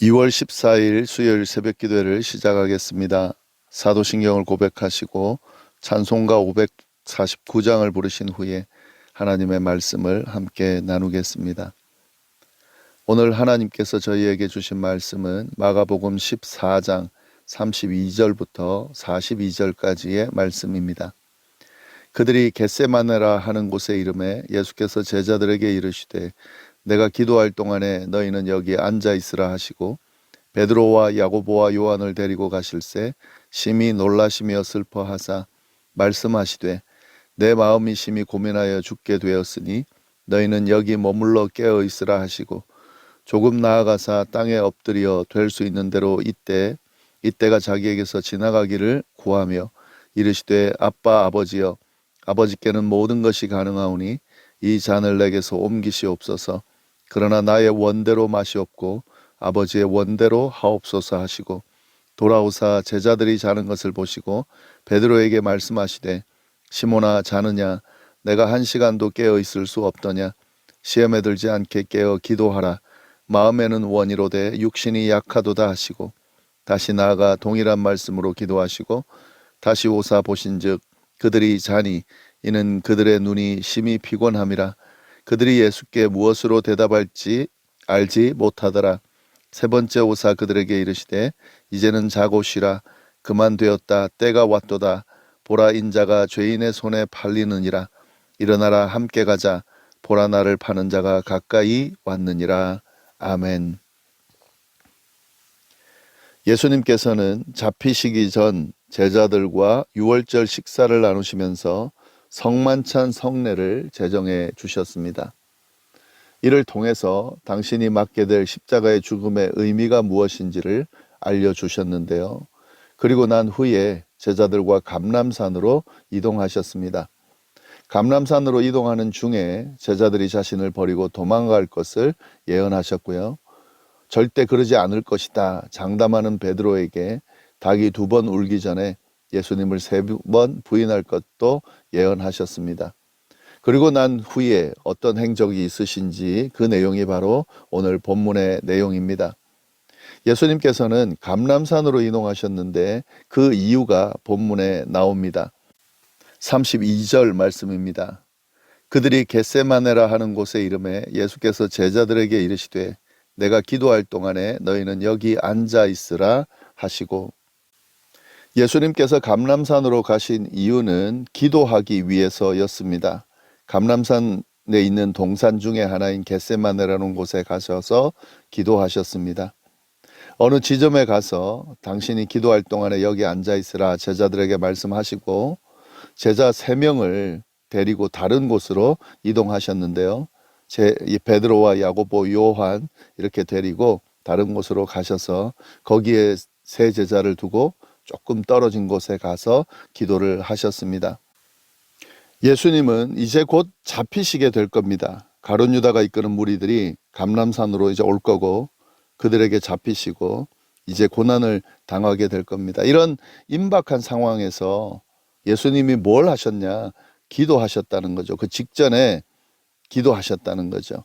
2월 14일 수요일 새벽 기도회를 시작하겠습니다. 사도신경을 고백하시고 찬송가 549장을 부르신 후에 하나님의 말씀을 함께 나누겠습니다. 오늘 하나님께서 저희에게 주신 말씀은 마가복음 14장 32절부터 42절까지의 말씀입니다. 그들이 겟세마네라 하는 곳에 이름에 예수께서 제자들에게 이르시되 내가 기도할 동안에 너희는 여기 앉아 있으라 하시고 베드로와 야고보와 요한을 데리고 가실새 심히 놀라시며 슬퍼하사 말씀하시되 내 마음이 심히 고민하여 죽게 되었으니 너희는 여기 머물러 깨어 있으라 하시고 조금 나아가사 땅에 엎드려 될 수 있는 대로 이때 이때가 자기에게서 지나가기를 구하며 이르시되 아빠 아버지여 아버지께는 모든 것이 가능하오니 이 잔을 내게서 옮기시옵소서 그러나 나의 원대로 마시옵고 아버지의 원대로 하옵소서 하시고 돌아오사 제자들이 자는 것을 보시고 베드로에게 말씀하시되 시몬아 자느냐? 내가 한 시간도 깨어 있을 수 없더냐? 시험에 들지 않게 깨어 기도하라. 마음에는 원이로되 육신이 약하도다 하시고 다시 나아가 동일한 말씀으로 기도하시고 다시 오사 보신즉 그들이 자니 이는 그들의 눈이 심히 피곤함이라 그들이 예수께 무엇으로 대답할지 알지 못하더라. 세 번째 오사 그들에게 이르시되 이제는 자고 쉬라. 그만 되었다. 때가 왔도다. 보라 인자가 죄인의 손에 팔리느니라. 일어나라 함께 가자. 보라 나를 파는 자가 가까이 왔느니라. 아멘. 예수님께서는 잡히시기 전 제자들과 유월절 식사를 나누시면서 성만찬 성례를 제정해 주셨습니다. 이를 통해서 당신이 맡게 될 십자가의 죽음의 의미가 무엇인지를 알려주셨는데요. 그리고 난 후에 제자들과 감람산으로 이동하셨습니다. 감람산으로 이동하는 중에 제자들이 자신을 버리고 도망갈 것을 예언하셨고요. 절대 그러지 않을 것이다. 장담하는 베드로에게 닭이 두 번 울기 전에 예수님을 세 번 부인할 것도 예언하셨습니다. 그리고 난 후에 어떤 행적이 있으신지 그 내용이 바로 오늘 본문의 내용입니다. 예수님께서는 감람산으로 이동하셨는데 그 이유가 본문에 나옵니다. 32절 말씀입니다. 그들이 겟세마네라 하는 곳의 이름에 예수께서 제자들에게 이르시되 내가 기도할 동안에 너희는 여기 앉아 있으라 하시고 예수님께서 감람산으로 가신 이유는 기도하기 위해서였습니다. 감람산에 있는 동산 중에 하나인 겟세마네라는 곳에 가셔서 기도하셨습니다. 어느 지점에 가서 당신이 기도할 동안에 여기 앉아 있으라 제자들에게 말씀하시고 제자 세 명을 데리고 다른 곳으로 이동하셨는데요. 제 베드로와 야고보, 요한 이렇게 데리고 다른 곳으로 가셔서 거기에 세 제자를 두고 조금 떨어진 곳에 가서 기도를 하셨습니다. 예수님은 이제 곧 잡히시게 될 겁니다. 가론 유다가 이끄는 무리들이 감람산으로 이제 올 거고 그들에게 잡히시고 이제 고난을 당하게 될 겁니다. 이런 임박한 상황에서 예수님이 뭘 하셨냐? 기도하셨다는 거죠. 그 직전에 기도하셨다는 거죠.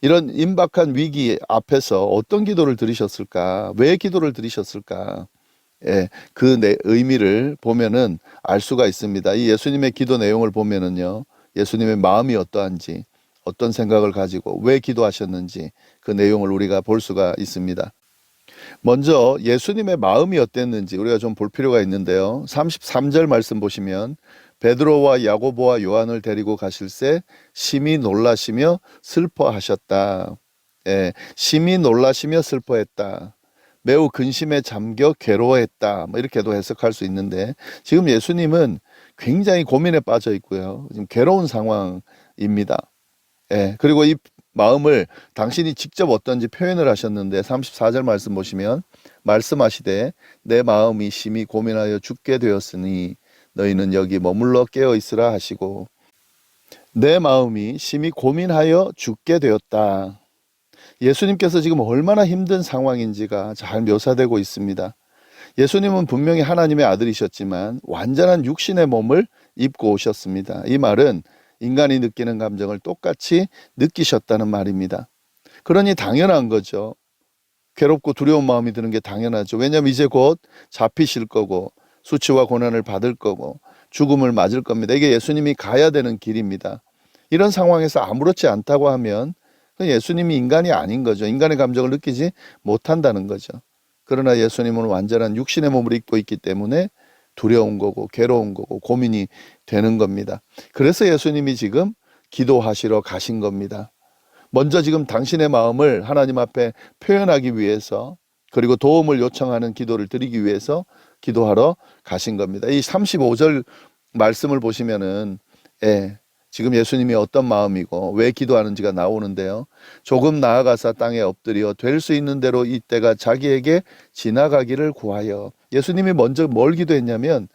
이런 임박한 위기 앞에서 어떤 기도를 드리셨을까? 왜 기도를 드리셨을까? 예, 그 내, 의미를 보면은 알 수가 있습니다. 이 예수님의 기도 내용을 보면은요, 예수님의 마음이 어떠한지, 어떤 생각을 가지고 왜 기도하셨는지 그 내용을 우리가 볼 수가 있습니다. 먼저 예수님의 마음이 어땠는지 우리가 좀 볼 필요가 있는데요. 33절 말씀 보시면 베드로와 야고보와 요한을 데리고 가실새 심히 놀라시며 슬퍼하셨다. 예, 심히 놀라시며 슬퍼했다. 매우 근심에 잠겨 괴로워했다. 뭐 이렇게도 해석할 수 있는데 지금 예수님은 굉장히 고민에 빠져 있고요. 지금 괴로운 상황입니다. 예, 그리고 이 마음을 당신이 직접 어떤지 표현을 하셨는데 34절 말씀 보시면 말씀하시되 내 마음이 심히 고민하여 죽게 되었으니 너희는 여기 머물러 깨어 있으라 하시고 내 마음이 심히 고민하여 죽게 되었다. 예수님께서 지금 얼마나 힘든 상황인지가 잘 묘사되고 있습니다. 예수님은 분명히 하나님의 아들이셨지만 완전한 육신의 몸을 입고 오셨습니다. 이 말은 인간이 느끼는 감정을 똑같이 느끼셨다는 말입니다. 그러니 당연한 거죠. 괴롭고 두려운 마음이 드는 게 당연하죠. 왜냐하면 이제 곧 잡히실 거고 수치와 고난을 받을 거고 죽음을 맞을 겁니다. 이게 예수님이 가야 되는 길입니다. 이런 상황에서 아무렇지 않다고 하면 예수님이 인간이 아닌 거죠. 인간의 감정을 느끼지 못한다는 거죠. 그러나 예수님은 완전한 육신의 몸을 입고 있기 때문에 두려운 거고 괴로운 거고 고민이 되는 겁니다. 그래서 예수님이 지금 기도하시러 가신 겁니다. 먼저 지금 당신의 마음을 하나님 앞에 표현하기 위해서 그리고 도움을 요청하는 기도를 드리기 위해서 기도하러 가신 겁니다. 이 35절 말씀을 보시면은 예, 지금 예수님이 어떤 마음이고 왜 기도하는지가 나오는데요. 조금 나아가서 땅에 엎드려 될 수 있는 대로 이 때가 자기에게 지나가기를 구하여 예수님이 먼저 뭘 기도했냐면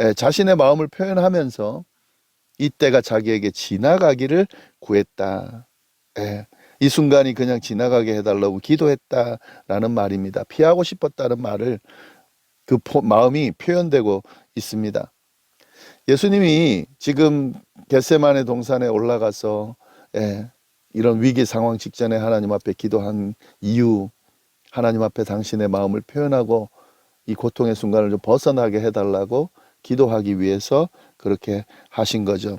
예, 자신의 마음을 표현하면서 이 때가 자기에게 지나가기를 구했다. 예, 이 순간이 그냥 지나가게 해달라고 기도했다라는 말입니다. 피하고 싶었다는 말을 그 포- 마음이 표현되고 있습니다. 예수님이 지금 겟세만의 동산에 올라가서 예, 이런 위기 상황 직전에 하나님 앞에 기도한 이유, 하나님 앞에 당신의 마음을 표현하고 이 고통의 순간을 좀 벗어나게 해달라고 기도하기 위해서 그렇게 하신 거죠.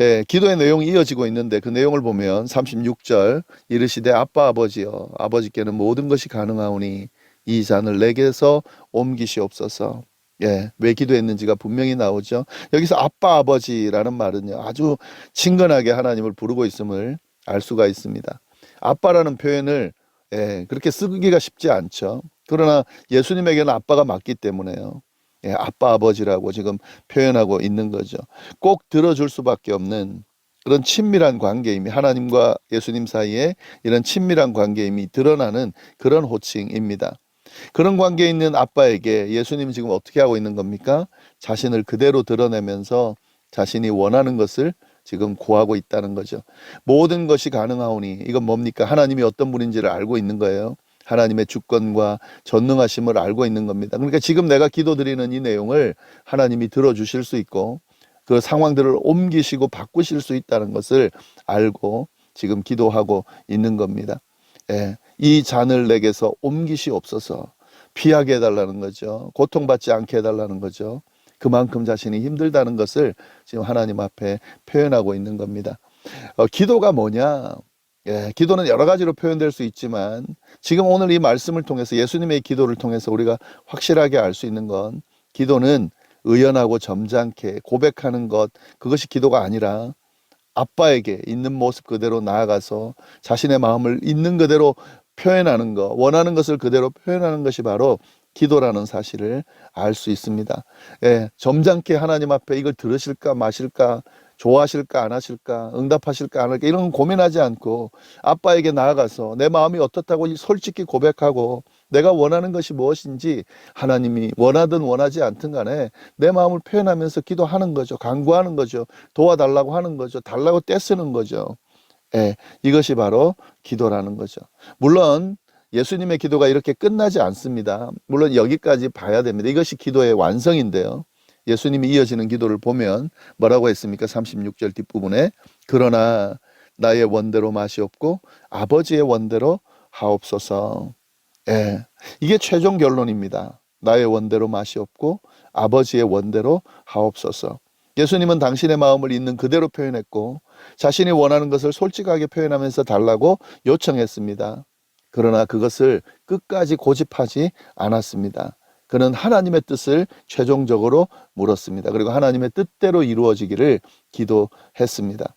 예, 기도의 내용이 이어지고 있는데 그 내용을 보면 36절 이르시되 아빠 아버지여 아버지께는 모든 것이 가능하오니 이 잔을 내게서 옮기시옵소서. 예, 왜 기도했는지가 분명히 나오죠. 여기서 아빠 아버지라는 말은요. 아주 친근하게 하나님을 부르고 있음을 알 수가 있습니다. 아빠라는 표현을 예, 그렇게 쓰기가 쉽지 않죠. 그러나 예수님에게는 아빠가 맞기 때문에요. 예, 아빠 아버지라고 지금 표현하고 있는 거죠. 꼭 들어줄 수밖에 없는 그런 친밀한 관계임이 하나님과 예수님 사이에 이런 친밀한 관계임이 드러나는 그런 호칭입니다. 그런 관계에 있는 아빠에게 예수님 지금 어떻게 하고 있는 겁니까? 자신을 그대로 드러내면서 자신이 원하는 것을 지금 구하고 있다는 거죠. 모든 것이 가능하오니 이건 뭡니까? 하나님이 어떤 분인지를 알고 있는 거예요. 하나님의 주권과 전능하심을 알고 있는 겁니다. 그러니까 지금 내가 기도드리는 이 내용을 하나님이 들어주실 수 있고 그 상황들을 옮기시고 바꾸실 수 있다는 것을 알고 지금 기도하고 있는 겁니다. 예, 이 잔을 내게서 옮기시옵소서 피하게 해달라는 거죠. 고통받지 않게 해달라는 거죠. 그만큼 자신이 힘들다는 것을 지금 하나님 앞에 표현하고 있는 겁니다. 어, 기도가 뭐냐? 예, 기도는 여러 가지로 표현될 수 있지만 지금 오늘 이 말씀을 통해서 예수님의 기도를 통해서 우리가 확실하게 알 수 있는 건 기도는 의연하고 점잖게 고백하는 것 그것이 기도가 아니라 아빠에게 있는 모습 그대로 나아가서 자신의 마음을 있는 그대로 표현하는 것, 원하는 것을 그대로 표현하는 것이 바로 기도라는 사실을 알 수 있습니다. 예, 점잖게 하나님 앞에 이걸 들으실까 마실까 좋아하실까 안 하실까 응답하실까 안 할까 이런 고민하지 않고 아빠에게 나아가서 내 마음이 어떻다고 솔직히 고백하고 내가 원하는 것이 무엇인지 하나님이 원하든 원하지 않든 간에 내 마음을 표현하면서 기도하는 거죠. 간구하는 거죠. 도와달라고 하는 거죠. 달라고 떼쓰는 거죠. 예, 이것이 바로 기도라는 거죠. 물론 예수님의 기도가 이렇게 끝나지 않습니다. 물론 여기까지 봐야 됩니다. 이것이 기도의 완성인데요. 예수님이 이어지는 기도를 보면 뭐라고 했습니까? 36절 뒷부분에 그러나 나의 원대로 맛이 없고 아버지의 원대로 하옵소서. 예. 이게 최종 결론입니다. 나의 원대로 맛이 없고 아버지의 원대로 하옵소서. 예수님은 당신의 마음을 있는 그대로 표현했고 자신이 원하는 것을 솔직하게 표현하면서 달라고 요청했습니다. 그러나 그것을 끝까지 고집하지 않았습니다. 그는 하나님의 뜻을 최종적으로 물었습니다. 그리고 하나님의 뜻대로 이루어지기를 기도했습니다.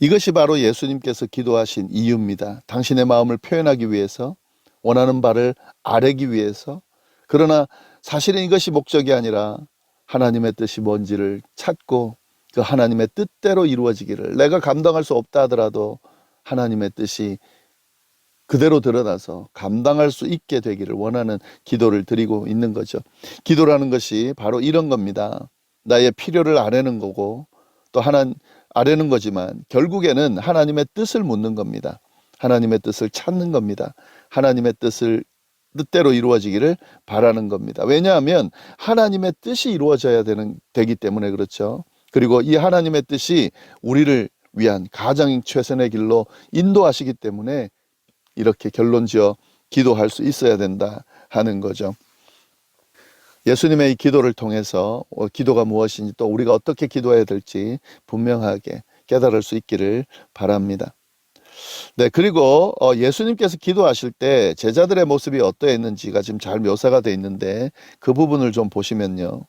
이것이 바로 예수님께서 기도하신 이유입니다. 당신의 마음을 표현하기 위해서, 원하는 바를 아뢰기 위해서, 그러나 사실은 이것이 목적이 아니라 하나님의 뜻이 뭔지를 찾고 그 하나님의 뜻대로 이루어지기를 내가 감당할 수 없다 하더라도 하나님의 뜻이 그대로 드러나서 감당할 수 있게 되기를 원하는 기도를 드리고 있는 거죠. 기도라는 것이 바로 이런 겁니다. 나의 필요를 아뢰는 거고 또 하나 아뢰는 거지만 결국에는 하나님의 뜻을 묻는 겁니다. 하나님의 뜻을 찾는 겁니다. 하나님의 뜻을 뜻대로 이루어지기를 바라는 겁니다. 왜냐하면 하나님의 뜻이 이루어져야 되는 되기 때문에 그렇죠. 그리고 이 하나님의 뜻이 우리를 위한 가장 최선의 길로 인도하시기 때문에 이렇게 결론 지어 기도할 수 있어야 된다 하는 거죠. 예수님의 이 기도를 통해서 어, 기도가 무엇인지 또 우리가 어떻게 기도해야 될지 분명하게 깨달을 수 있기를 바랍니다. 네, 그리고 어, 예수님께서 기도하실 때 제자들의 모습이 어떠했는지가 지금 잘 묘사가 돼 있는데 그 부분을 좀 보시면요.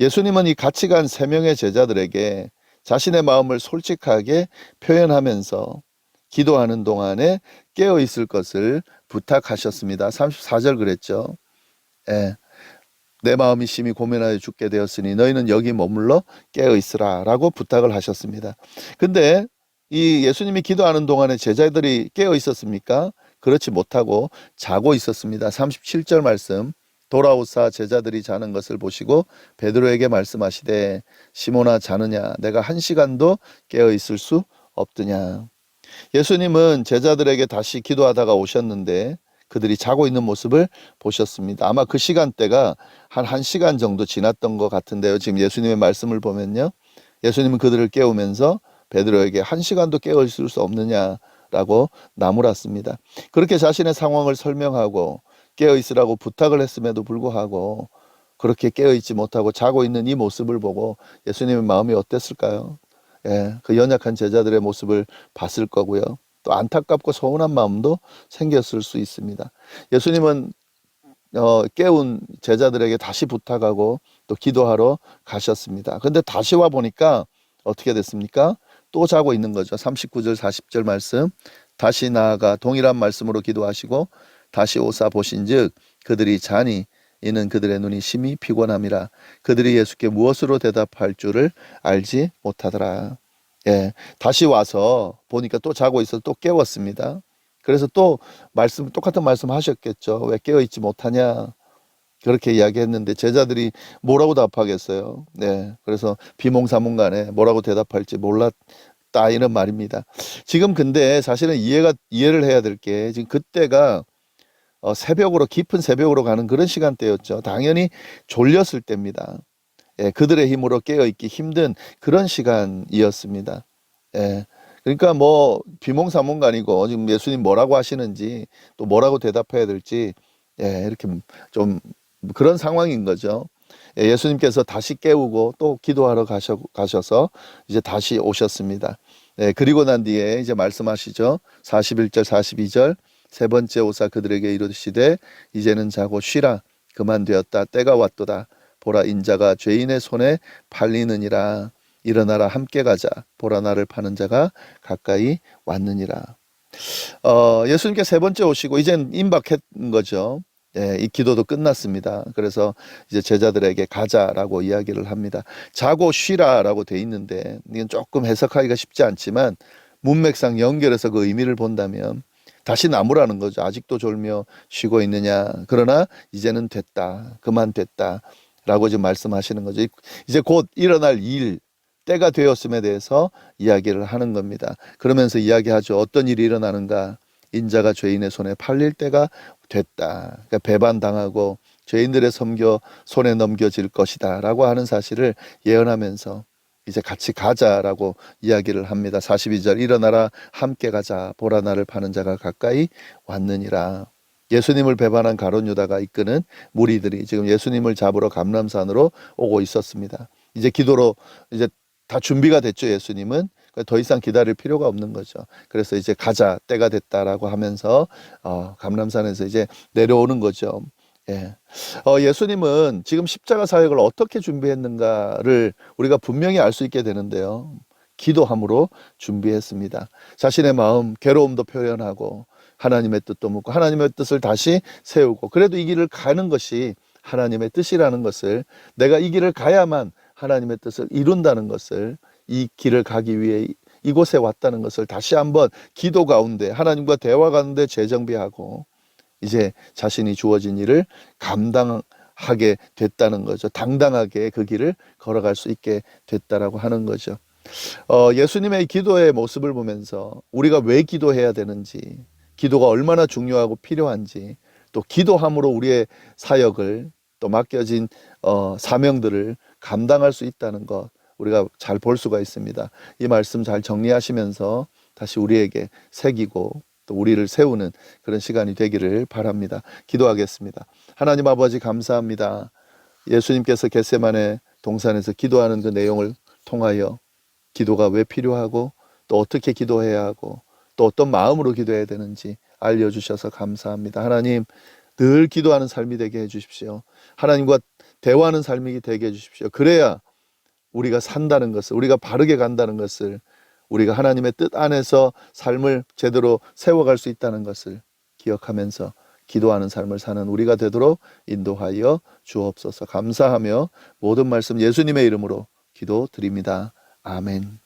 예수님은 이 같이 간 세 명의 제자들에게 자신의 마음을 솔직하게 표현하면서 기도하는 동안에 깨어 있을 것을 부탁하셨습니다. 34절 그랬죠. 예. 내 마음이 심히 고민하여 죽게 되었으니 너희는 여기 머물러 깨어 있으라라고 부탁을 하셨습니다. 근데 이 예수님이 기도하는 동안에 제자들이 깨어 있었습니까? 그렇지 못하고 자고 있었습니다. 37절 말씀. 돌아오사 제자들이 자는 것을 보시고 베드로에게 말씀하시되 시모나 자느냐 내가 한 시간도 깨어 있을 수 없느냐. 예수님은 제자들에게 다시 기도하다가 오셨는데 그들이 자고 있는 모습을 보셨습니다. 아마 그 시간대가 한 1시간 정도 지났던 것 같은데요. 지금 예수님의 말씀을 보면요. 예수님은 그들을 깨우면서 베드로에게 한 시간도 깨어 있을 수 없느냐라고 나무랐습니다. 그렇게 자신의 상황을 설명하고 깨어 있으라고 부탁을 했음에도 불구하고 그렇게 깨어 있지 못하고 자고 있는 이 모습을 보고 예수님의 마음이 어땠을까요? 예, 그 연약한 제자들의 모습을 봤을 거고요. 또 안타깝고 서운한 마음도 생겼을 수 있습니다. 예수님은 어, 깨운 제자들에게 다시 부탁하고 또 기도하러 가셨습니다. 근데 다시 와 보니까 어떻게 됐습니까? 또 자고 있는 거죠. 39절 40절 말씀. 다시 나아가 동일한 말씀으로 기도하시고 다시 오사 보신즉 그들이 자니 이는 그들의 눈이 심히 피곤함이라 그들이 예수께 무엇으로 대답할 줄을 알지 못하더라. 예, 다시 와서 보니까 또 자고 있어 또 깨웠습니다. 그래서 또 말씀 똑같은 말씀 하셨겠죠. 왜 깨어 있지 못하냐? 그렇게 이야기했는데 제자들이 뭐라고 답하겠어요. 네, 그래서 비몽사몽간에 뭐라고 대답할지 몰랐다 이런 말입니다. 지금 근데 사실은 이해가 이해를 해야 될 게 지금 그때가 어, 새벽으로 깊은 새벽으로 가는 그런 시간대였죠. 당연히 졸렸을 때입니다. 예, 그들의 힘으로 깨어 있기 힘든 그런 시간이었습니다. 예. 그러니까 뭐 비몽사몽간이고 지금 예수님 뭐라고 하시는지 또 뭐라고 대답해야 될지 예, 이렇게 좀 그런 상황인 거죠. 예, 예수님께서 다시 깨우고 또 기도하러 가셔, 가셔서 이제 다시 오셨습니다. 예, 그리고 난 뒤에 이제 말씀하시죠. 41절, 42절. 세 번째 오사 그들에게 이르시되 이제는 자고 쉬라 그만 되었다 때가 왔도다 보라 인자가 죄인의 손에 팔리느니라 일어나라 함께 가자 보라 나를 파는 자가 가까이 왔느니라 어, 예수님께 세 번째 오시고 이젠 임박한 거죠. 예, 이 기도도 끝났습니다. 그래서 이제 제자들에게 가자라고 이야기를 합니다. 자고 쉬라라고 돼 있는데 이건 조금 해석하기가 쉽지 않지만 문맥상 연결해서 그 의미를 본다면 다시 나무라는 거죠. 아직도 졸며 쉬고 있느냐. 그러나 이제는 됐다. 그만 됐다. 라고 지금 말씀하시는 거죠. 이제 곧 일어날 일, 때가 되었음에 대해서 이야기를 하는 겁니다. 그러면서 이야기하죠. 어떤 일이 일어나는가. 인자가 죄인의 손에 팔릴 때가 됐다. 그러니까 배반당하고 죄인들의 섬겨 손에 넘겨질 것이다. 라고 하는 사실을 예언하면서 이제 같이 가자라고 이야기를 합니다. 42절 일어나라 함께 가자 보라 나를 파는 자가 가까이 왔느니라. 예수님을 배반한 가론 유다가 이끄는 무리들이 지금 예수님을 잡으러 감람산으로 오고 있었습니다. 이제 기도로 이제 다 준비가 됐죠. 예수님은 더 이상 기다릴 필요가 없는 거죠. 그래서 이제 가자 때가 됐다라고 하면서 어, 감람산에서 이제 내려오는 거죠. 예. 어, 예수님은 지금 십자가 사역을 어떻게 준비했는가를 우리가 분명히 알 수 있게 되는데요. 기도함으로 준비했습니다. 자신의 마음, 괴로움도 표현하고 하나님의 뜻도 묻고 하나님의 뜻을 다시 세우고 그래도 이 길을 가는 것이 하나님의 뜻이라는 것을 내가 이 길을 가야만 하나님의 뜻을 이룬다는 것을 이 길을 가기 위해 이곳에 왔다는 것을 다시 한번 기도 가운데 하나님과 대화 가운데 재정비하고 이제 자신이 주어진 일을 감당하게 됐다는 거죠. 당당하게 그 길을 걸어갈 수 있게 됐다라고 하는 거죠. 어, 예수님의 기도의 모습을 보면서 우리가 왜 기도해야 되는지, 기도가 얼마나 중요하고 필요한지, 또 기도함으로 우리의 사역을 또 맡겨진 어, 사명들을 감당할 수 있다는 것 우리가 잘 볼 수가 있습니다. 이 말씀 잘 정리하시면서 다시 우리에게 새기고 또 우리를 세우는 그런 시간이 되기를 바랍니다. 기도하겠습니다. 하나님 아버지 감사합니다. 예수님께서 겟세만의 동산에서 기도하는 그 내용을 통하여 기도가 왜 필요하고 또 어떻게 기도해야 하고 또 어떤 마음으로 기도해야 되는지 알려주셔서 감사합니다. 하나님 늘 기도하는 삶이 되게 해주십시오. 하나님과 대화하는 삶이 되게 해주십시오. 그래야 우리가 산다는 것을 우리가 바르게 간다는 것을 우리가 하나님의 뜻 안에서 삶을 제대로 세워갈 수 있다는 것을 기억하면서 기도하는 삶을 사는 우리가 되도록 인도하여 주옵소서 감사하며 모든 말씀 예수님의 이름으로 기도 드립니다. 아멘.